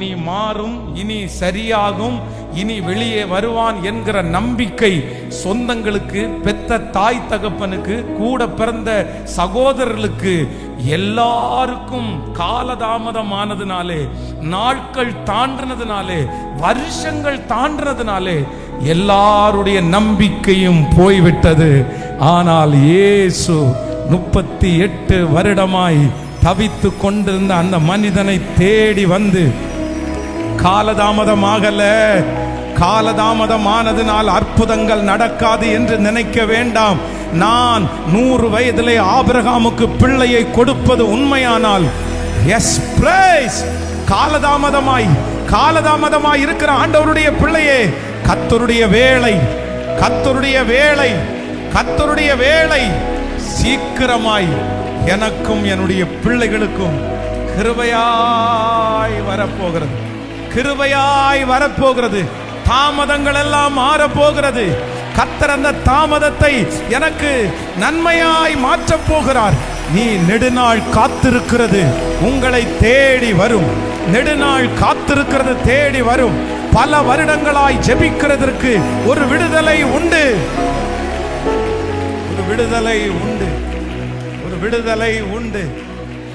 இனி மாறும் இனி சரியாகும் இனி வெளியே வருவான் என்கிற நம்பிக்கை சொந்தங்களுக்கு பெத்த தாய் தகப்பனுக்கு கூட பிறந்த சகோதரர்களுக்கு எல்லாருக்கும் காலதாமதமானதுனாலே நாட்கள் தாண்டினதுனாலே வருஷங்கள் தாண்டினதுனாலே எல்லாருடைய நம்பிக்கையும் போய்விட்டது. ஆனால் இயேசு முப்பத்தி எட்டு வருடமாய் தவித்து கொண்டிருந்த அந்த மனிதனை தேடி வந்து காலதாமதமாகல. காலதாமதமானதினால் அற்புதங்கள் நடக்காது என்று நினைக்க வேண்டாம். நான் நூறு வயதிலே ஆபிரகாமுக்கு பிள்ளையை கொடுப்பது உண்மையானால் எஸ் பிரைஸ் காலதாமதமாய் காலதாமதமாய் இருக்கிற ஆண்டவருடைய பிள்ளையே கத்தருடைய வேலை கத்தருடைய வேலை கத்தருடைய வேலை. சீக்கிரமாய் எனக்கும் என்னுடைய பிள்ளைகளுக்கும் கிருபையாய் வரப்போகிறது. கிருபையாய் வரப்போகிறது. தாமதங்கள் எல்லாம் மாறப்போகிறது. கத்தர் அந்த தாமதத்தை எனக்கு நன்மையாய் மாற்றப் போகிறார். நீ நெடுநாள் காத்திருக்கிறது உங்களை தேடி வரும். நெடுநாள் காத்திருக்கிறது தேடி வரும். பல வருடங்களாய் ஜெபிக்கிறதற்கு ஒரு விடுதலை உண்டு. ஒரு விடுதலை உண்டு. ஒரு விடுதலை உண்டு.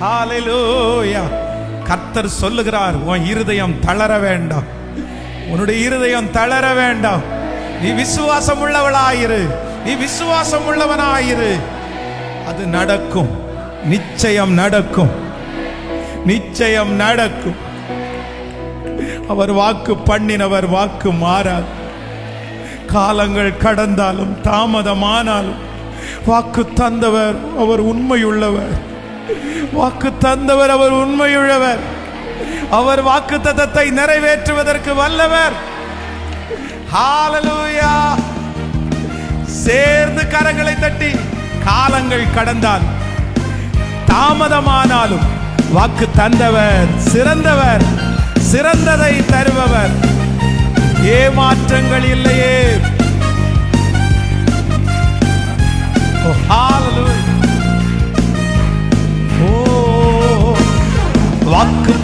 ஹalleluya. கர்த்தர் சொல்லுகிறார் உன் இருதயம் தளர வேண்டாம். உன்னுடைய இருதயம் தளர வேண்டாம். நீ விசுவாசம் உள்ளவளாயிரு நீ விசுவாசம் உள்ளவனாயிரு அது நடக்கும். நிச்சயம் நடக்கும். நிச்சயம் நடக்கும். அவர் வாக்கு பண்ணினவர் வாக்கு மாறாது. காலங்கள் கடந்தாலும் தாமதமானாலும் வாக்கு தந்தவர் அவர் உண்மையுள்ளவர். வாக்கு தந்தவர் அவர் உண்மையுள்ளவர். அவர் வாக்கு தத்தத்தை நிறைவேற்றுவதற்கு வல்லவர். சேர்ந்து கரங்களை தட்டி காலங்கள் கடந்தால் தாமதமானாலும் வாக்கு தந்தவர் சிறந்தவர் சிறந்ததை தருபவர். ஏமாற்றங்கள் இல்லையே.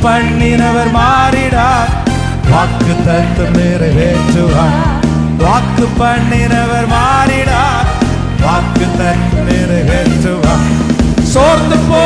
பண்ணினவர் மாறிடார் வாக்கு தத்து நிறைவேற்றுவார். வாக்கு பண்ணினவர் மாறிடார் வாக்கு தத்து நிறைவேற்றுவார். சோர்ந்து போ